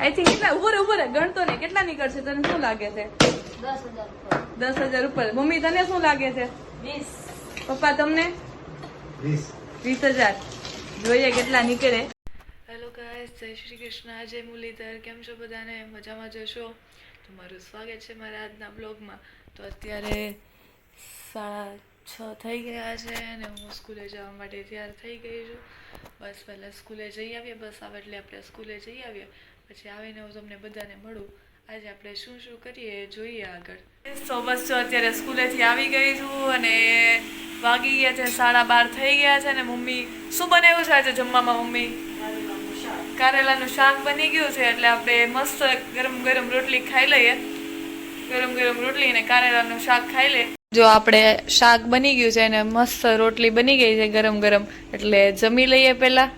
I think કેટલા ઊભો રે ઊભો રે. ગણતો ને કેટલા નીકળશે? તને શું લાગે છે? દસ હજાર ઉપર. દસ હજાર ઉપર. મમ્મી તને શું લાગે છે? પપ્પા તમને? વીસ. વીસ હજાર. જોઈએ કેટલા નીકળે. હેલો ગાઈસ જય શ્રી કૃષ્ણ. જય મુરલીધર. કેમ છો બધાને? મજામાં જશો? તમારું સ્વાગત છે મારા આજના બ્લોગમાં. તો અત્યારે સાડા છ થઈ ગયા છે અને હું સ્કૂલે જવા માટે તૈયાર થઈ ગઈ છું. બસ પહેલાં સ્કૂલે જઈ આવીએ. બસ આવે એટલે આપણે સ્કૂલે જઈ આવીએ. પછી આવીને હું તમને બધાને મળું. આજે આપણે શું શું કરીએ જોઈએ આગળ. સો બસ જો અત્યારે સ્કૂલેથી આવી ગઈ છું અને વાગી ગયા છે, સાડા બાર થઈ ગયા છે અને મમ્મી, શું બનાવ્યું છે આજે જમવામાં મમ્મી? કારેલાનું શાક બની ગયું છે, એટલે આપણે મસ્ત ગરમ ગરમ રોટલી ખાઈ લઈએ. ગરમ ગરમ રોટલી અને કારેલાનું શાક ખાઈ લઈએ. જો આપણે શાક બની ગયું છે અને મસ્ત રોટલી બની ગઈ છે ગરમ ગરમ, એટલે જમી લઈએ પહેલા.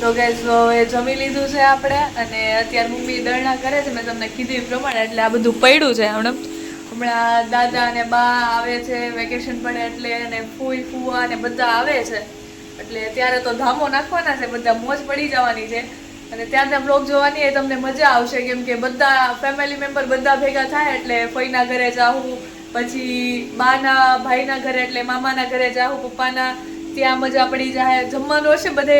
તો ગેસ હવે જમી લીધું છે આપણે અને અત્યારે મમ્મી દરણા કરે છે. મેં તમને કીધું એ પ્રમાણે, એટલે આ બધું પડ્યું છે હમણાં. હમણાં દાદા અને બા આવે છે વેકેશન પડે એટલે અને ફૂઈ ફૂવા અને બધા આવે છે. એટલે ત્યારે તો ધામો નાખવાના છે, બધા મોજ પડી જવાની છે. અને ત્યારના બ્લોગ જોવાની એ તમને મજા આવશે, કેમ કે બધા ફેમિલી મેમ્બર બધા ભેગા થાય એટલે ફઈના ઘરે જાઉં પછી બાના ભાઈના ઘરે એટલે મામાના ઘરે જાઉં પપ્પાના, ત્યાં મજા પડી જાય, જમવાનું હશે બધે.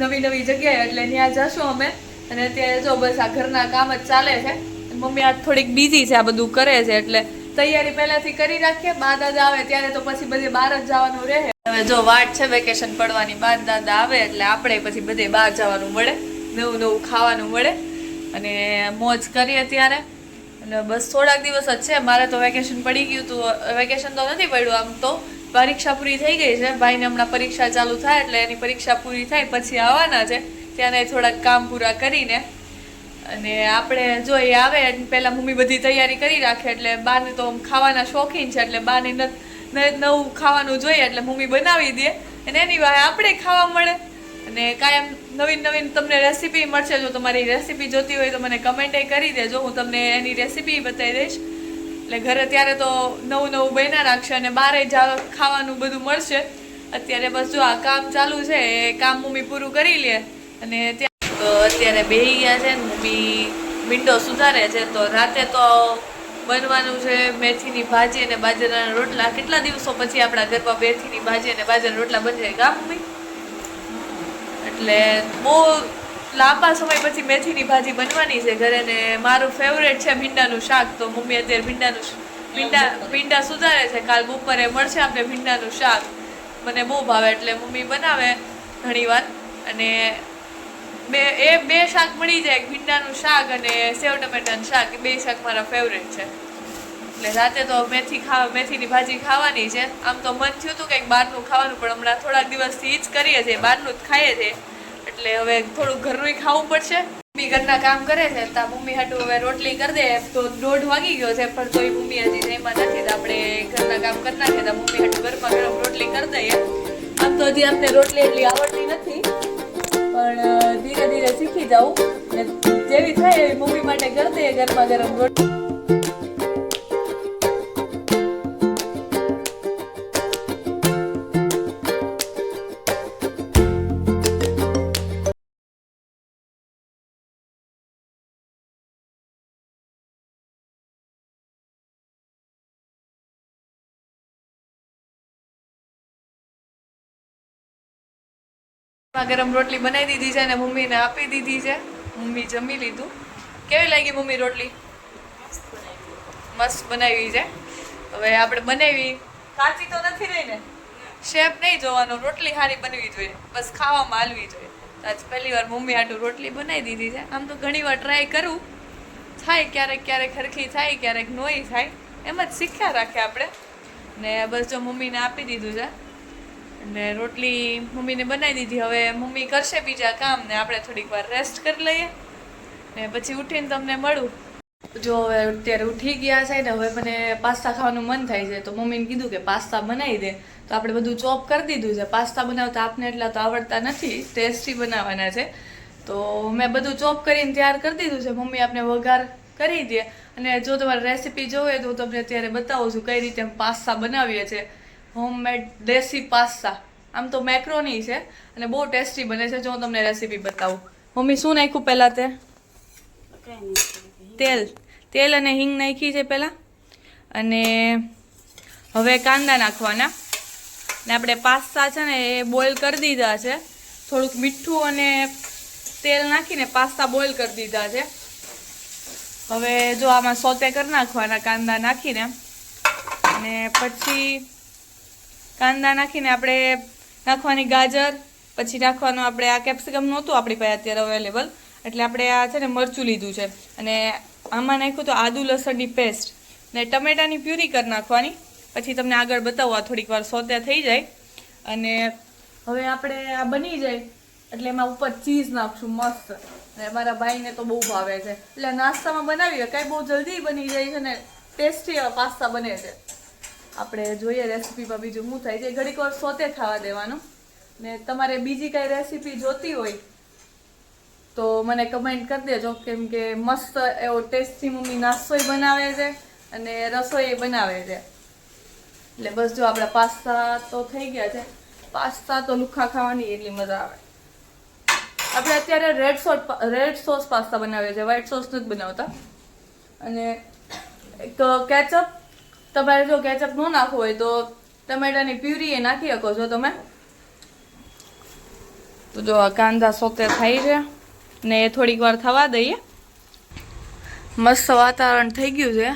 નવી નવી જગ્યાએ એટલે ત્યાં જશું અમે. અને અત્યારે જો બસ આ ઘરના કામ જ ચાલે છે. મમ્મી આજ થોડીક બિઝી છે, આ બધું કરે છે એટલે તૈયારી પહેલાથી કરી રાખીએ. બા દાદા આવે ત્યારે તો પછી બધે બહાર જ જવાનું રહે. હવે જો વાટ છે વેકેશન પડવાની, બા દાદા આવે એટલે આપણે પછી બધે બહાર જવાનું મળે નવું નવું ખાવાનું મળે અને મોજ કરીએ ત્યારે. અને બસ થોડાક દિવસ જ છે. મારે તો વેકેશન પડી ગયું હતું. વેકેશન તો નથી પડ્યું આમ તો. પરીક્ષા પૂરી થઈ ગઈ છે. ભાઈને હમણાં પરીક્ષા ચાલુ થાય એટલે એની પરીક્ષા પૂરી થાય પછી આવવાના છે. ત્યારે થોડાક કામ પૂરા કરીને. અને આપણે જો એ આવે, પહેલાં મમ્મી બધી તૈયારી કરી રાખે એટલે બાને તો ખાવાના શોખીન છે એટલે બાને નવું ખાવાનું જોઈએ એટલે મમ્મી બનાવી દે. અને એની વાહે આપણે ખાવા મળે. અને કાયમ નવીન નવીન તમને રેસીપી મળશે. જો તમારી રેસીપી જોતી હોય તો મને કમેન્ટ કરી દેજો. હું તમને એની રેસીપી બતાવી દઈશ. એટલે ઘરે ત્યારે તો નવું નવું બન્યા રાખશે અને બારે જ ખાવાનું બધું મળશે. અત્યારે બસ જો આ કામ ચાલુ છે, એ કામ મમ્મી પૂરું કરી લે. અને ત્યાં તો અત્યારે બેહી ગયા છે મમ્મી વિન્ડો સુધારે છે, તો રાતે તો બનવાનું છે મેથીની ભાજી અને બાજરાના રોટલા. કેટલા દિવસો પછી આપણા ઘરમાં મેથીની ભાજી અને બાજરાના રોટલા બનશે કા મમ્મી? એટલે બહુ લાંબા સમય પછી મેથીની ભાજી બનવાની છે ઘરે ને મારું ફેવરેટ છે ભીંડાનું શાક. તો મમ્મી અત્યારે ભીંડાનું ભીંડા ભીંડા સુધારે છે. કાલ બપોરે મળશે આપણે ભીંડાનું શાક. મને બહુ ભાવે એટલે મમ્મી બનાવે ઘણીવાર. અને બે એ બે શાક મળી જાય. ભીંડાનું શાક અને સેવ ટમેટાનું શાક. એ બે શાક મારા ફેવરેટ છે. એટલે રાતે તો મેથી ખાવા મેથીની ભાજી ખાવાની છે. આમ તો મન થયું હતું કંઈક બહારનું ખાવાનું, પણ હમણાં થોડાક દિવસથી જ કરીએ છીએ. બહારનું જ ખાઈએ છીએ. એટલે હવે થોડું ઘરનું ખાવું પડશે. મમ્મી ઘરના કામ કરે છે, તો મમ્મી હાટું હવે રોટલી કરી દે. તો દોઢ વાગી ગયો છે, પણ તોય મમ્મી હજી એમાં નથી. તો આપણે ઘરના કામ કરી નાખીએ, તો મમ્મી હાટું ઘરમાં ગરમ રોટલી કરી દઈએ. આમ તો હજી આપણે રોટલી એટલી આવડતી નથી, પણ ધીરે ધીરે શીખી જાઉં. જેવી થાય એવી મમ્મી માટે કરી દઈએ ગરમા ગરમ રોટલી ગરમા રોટલી બનાવી દીધી છે અને મમ્મીને આપી દીધી છે. મમ્મી જમી લીધું. કેવી લાગી મમ્મી રોટલી? મસ્ત બનાવી છે. હવે આપણે બનાવી. કાચી તો નથી રહી ને? શેપ નહીં જોવાનો રોટલી સારી બનવી જોઈએ. બસ ખાવામાં હાલવી જોઈએ. આજ પહેલી વાર મમ્મી આટલું રોટલી બનાવી દીધી છે. આમ તો ઘણી વાર ટ્રાય કરું. થાય ક્યારેક ક્યારેક હરખી થાય ક્યારેક નોઈ થાય. એમ જ શીખ્યા રાખે આપણે. ને બસ જો મમ્મીને આપી દીધું છે. અને રોટલી મમ્મીને બનાવી દીધી. હવે મમ્મી કરશે બીજા કામ ને આપણે થોડીક વાર રેસ્ટ કરી લઈએ ને પછી ઉઠીને તમને મળું. જો હવે અત્યારે ઉઠી ગયા છે ને હવે મને પાસ્તા ખાવાનું મન થાય છે. તો મમ્મીને કીધું કે પાસ્તા બનાવી દે. તો આપણે બધું ચોપ કરી દીધું છે. પાસ્તા બનાવતા આપને એટલા તો આવડતા નથી ટેસ્ટી બનાવવાના છે. તો મેં બધું ચોપ કરીને તૈયાર કરી દીધું છે. મમ્મી આપણે વઘાર કરી દે. અને જો તમારે રેસીપી જોવે તો હું તમને અત્યારે બતાવું છું કઈ રીતે પાસ્તા બનાવીએ છીએ. હોમમેડ દેશી પાસ્તા આમ તો મેક્રોની છે અને બહુ ટેસ્ટી બને છે. જો હું તમને રેસીપી બતાવું. મમ્મી, શું નાખ્યું પહેલાં તે? તેલ. તેલ અને હિંગ નાખી છે પહેલાં. અને હવે કાંદા નાખવાના. ને આપણે પાસ્તા છે ને એ બોઇલ કરી દીધા છે. થોડુંક મીઠું અને તેલ નાખીને પાસ્તા બોઇલ કરી દીધા છે. હવે જો આમાં સોતે કરી નાખવાના કાંદા નાખીને. અને પછી કાંદા નાખીને આપણે નાખવાની ગાજર, પછી નાખવાનું આપણે આ કેપ્સિકમ નહોતું આપણી પાસે અત્યારે અવેલેબલ એટલે આપણે આ છે ને મરચું લીધું છે. અને આમાં નાખ્યું તો આદુ લસણની પેસ્ટ ને ટમેટાની પ્યુરી કરી નાખવાની. પછી તમને આગળ બતાવવા થોડીક વાર સોતે થઈ જાય. અને હવે આપણે આ બની જાય, એટલે એમાં ઉપર ચીઝ નાખશું મસ્ત. અને મારા ભાઈને તો બહુ ભાવે છે. એટલે નાસ્તામાં બનાવીએ કાંઈ બહુ જલ્દી બની જાય છે ને ટેસ્ટી પાસ્તા બને છે. આપણે જોઈએ રેસીપીમાં બીજું શું થાય છે. ઘડીક વાર સોતે થવા દેવાનું. ને તમારે બીજી કાંઈ રેસીપી જોતી હોય તો મને કમેન્ટ કરી દેજો. કેમ કે મસ્ત એવો ટેસ્ટી મમ્મી નાસ્તોય બનાવે છે અને રસોઈ બનાવે છે. એટલે બસ જો આપણા પાસ્તા તો થઈ ગયા છે. પાસ્તા તો લુખા ખાવાની એટલી મજા આવે. આપણે અત્યારે red sauce red sauce pasta બનાવીએ છીએ. વ્હાઈટ સોસ નથી બનાવતા. અને એક કેચઅપ તમારે જો કેચઅપ ન નાખવું હોય તો ટમેટાની પ્યુરી એ નાખી શકો છો તમે. તો જો કાંદા સોતે થાય છે ને એ થોડીક વાર થવા દઈએ. મસ્ત વાતાવરણ થઈ ગયું છે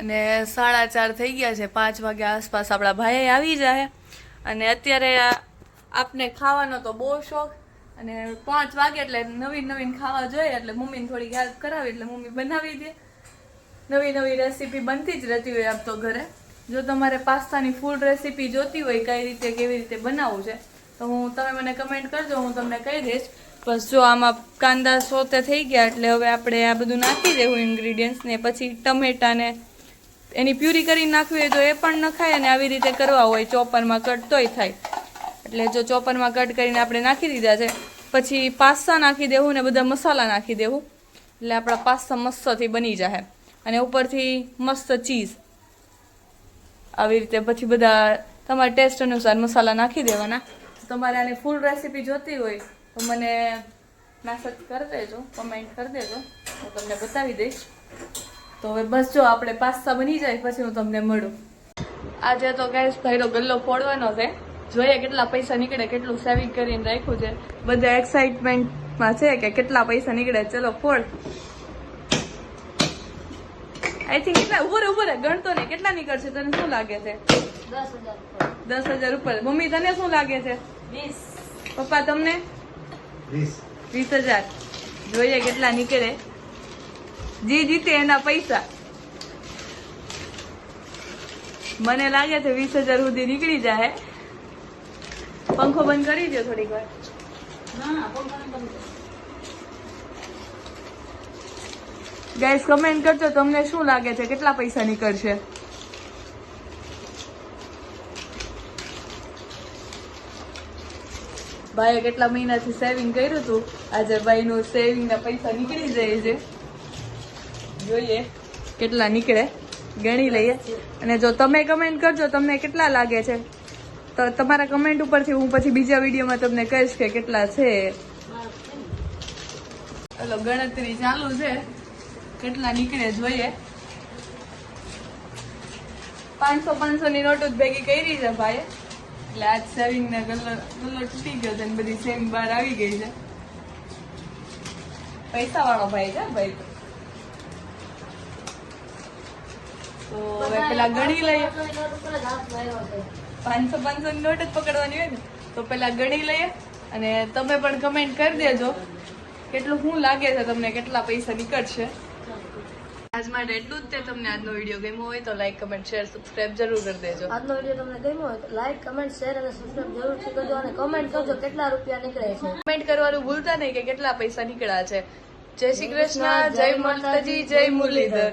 અને સાડા ચાર થઈ ગયા છે. પાંચ વાગ્યા આસપાસ આપણા ભાઈ આવી જાય. અને અત્યારે આપને ખાવાનો તો બહુ શોખ. અને પાંચ વાગે એટલે નવીન નવીન ખાવા જોઈએ એટલે મમ્મીને થોડીક હેલ્પ કરાવી એટલે મમ્મી બનાવી દે. નવી નવી રેસીપી બનતી જ રહેતી હોય આપતો ઘરે. જો તમારે પાસ્તાની ફૂલ રેસીપી જોતી હોય કઈ રીતે, કેવી રીતે બનાવવું છે, તો હું, તમે મને કમેન્ટ કરજો, હું તમને કહી દઈશ. બસ જો આમાં કાંદા સોતે થઈ ગયા, એટલે હવે આપણે આ બધું નાખી દેવું ઇન્ગ્રીડિયન્ટ્સ ને, પછી ટમેટાને એની પ્યુરી કરીને નાખવી હોય તો એ પણ નખાય અને આવી રીતે કરવા હોય, ચોપરમાં કટ તોય થાય. એટલે જો ચોપરમાં કટ કરીને આપણે નાખી દીધા છે, પછી પાસ્તા નાખી દેવું ને બધા મસાલા નાખી દેવું. એટલે આપણા પાસ્તા મસ્તથી બની જાય અને ઉપરથી મસ્ત ચીઝ. આવી રીતે પછી બધા તમારા ટેસ્ટ અનુસાર મસાલા નાખી દેવાના. તમારે આની ફૂલ રેસીપી જોતી હોય તો મને મેસેજ કરી દેજો કમેન્ટ કરી દેજો. હું તમને બતાવી દઈશ. તો હવે બસ જો આપણે પાસ્તા બની જાય પછી હું તમને મળું. આજે તો ગેસ ભાઈનો ગલ્લો ફોડવાનો છે. જોઈએ કેટલા પૈસા નીકળે, કેટલું સેવિંગ કરીને રાખ્યું છે. બધા એક્સાઇટમેન્ટમાં છે કે કેટલા પૈસા નીકળે, ચલો ફોડ. આઈ થિંક કેટલા ઊભો રે ઊભો રે. ગણતો ને કેટલા નીકળશે? તને શું લાગે છે? દસ હજાર ઉપર. મમ્મી તને શું લાગે છે? પપ્પા તમને? વીસ. વીસ હજાર. જોઈએ કેટલા નીકળે. જે જીતે એના પૈસા. મને લાગે છે વીસ હજાર સુધી નીકળી જાય. પંખો બંધ કરી દો થોડીક વાર. ગાઈસ કમેન્ટ કરજો, તમને શું લાગે છે? કેટલા પૈસા નીકળશે? ભાઈએ કેટલા મહિનાથી સેવિંગ કર્યું હતું? આજે ભાઈનું સેવિંગ ના પૈસા નીકળી જાય છે. જોઈએ કેટલા નીકળે. ગણી લઈએ. અને જો તમે કમેન્ટ કરજો, તમને કેટલા લાગે છે? તો તમારા કમેન્ટ ઉપરથી હું પછી બીજા વિડીયોમાં તમને કહીશ કે કેટલા છે. ગણતરી ચાલુ છે. કેટલા નીકળે જોઈએ? પાંચસો પાંચસો ની નોટો ભેગી કરી છે ભાઈ એટલે આજ સેવિંગ ના ગલ્લો ગલ્લો તૂટી ગયો છે બધી સેમ બહાર આવી ગઈ છે. પૈસા વાળો ભાઈ છે ભાઈ. તો. હવે પેલા ગણી લઈએ. પાંચસો પાંચસો ની નોટ જ પકડવાની હોય ને, તો પેલા ગણી લઈએ અને તમે પણ કમેન્ટ કરી દેજો. કેટલું, શું લાગે છે તમને? કેટલા પૈસા નીકળશે? આજ માટે એટલું જ તે તમને આજનો વીડિયો ગમ્યો હોય તો લાઈક કમેન્ટ શેર સબસ્ક્રાઇબ જરૂર કરી દેજો. આજનો વીડિયો તમને ગમ્યો હોય તો લાઈક કમેન્ટ શેર અને સબસ્ક્રાઇબ જરૂરથી કરજો અને કમેન્ટ કરજો કેટલા રૂપિયા નીકળે છે. કમેન્ટ કરવાનું ભૂલતા નહીં કે કેટલા પૈસા નીકળ્યા છે. જય શ્રી કૃષ્ણ જય માતાજી જય મુરલીધર.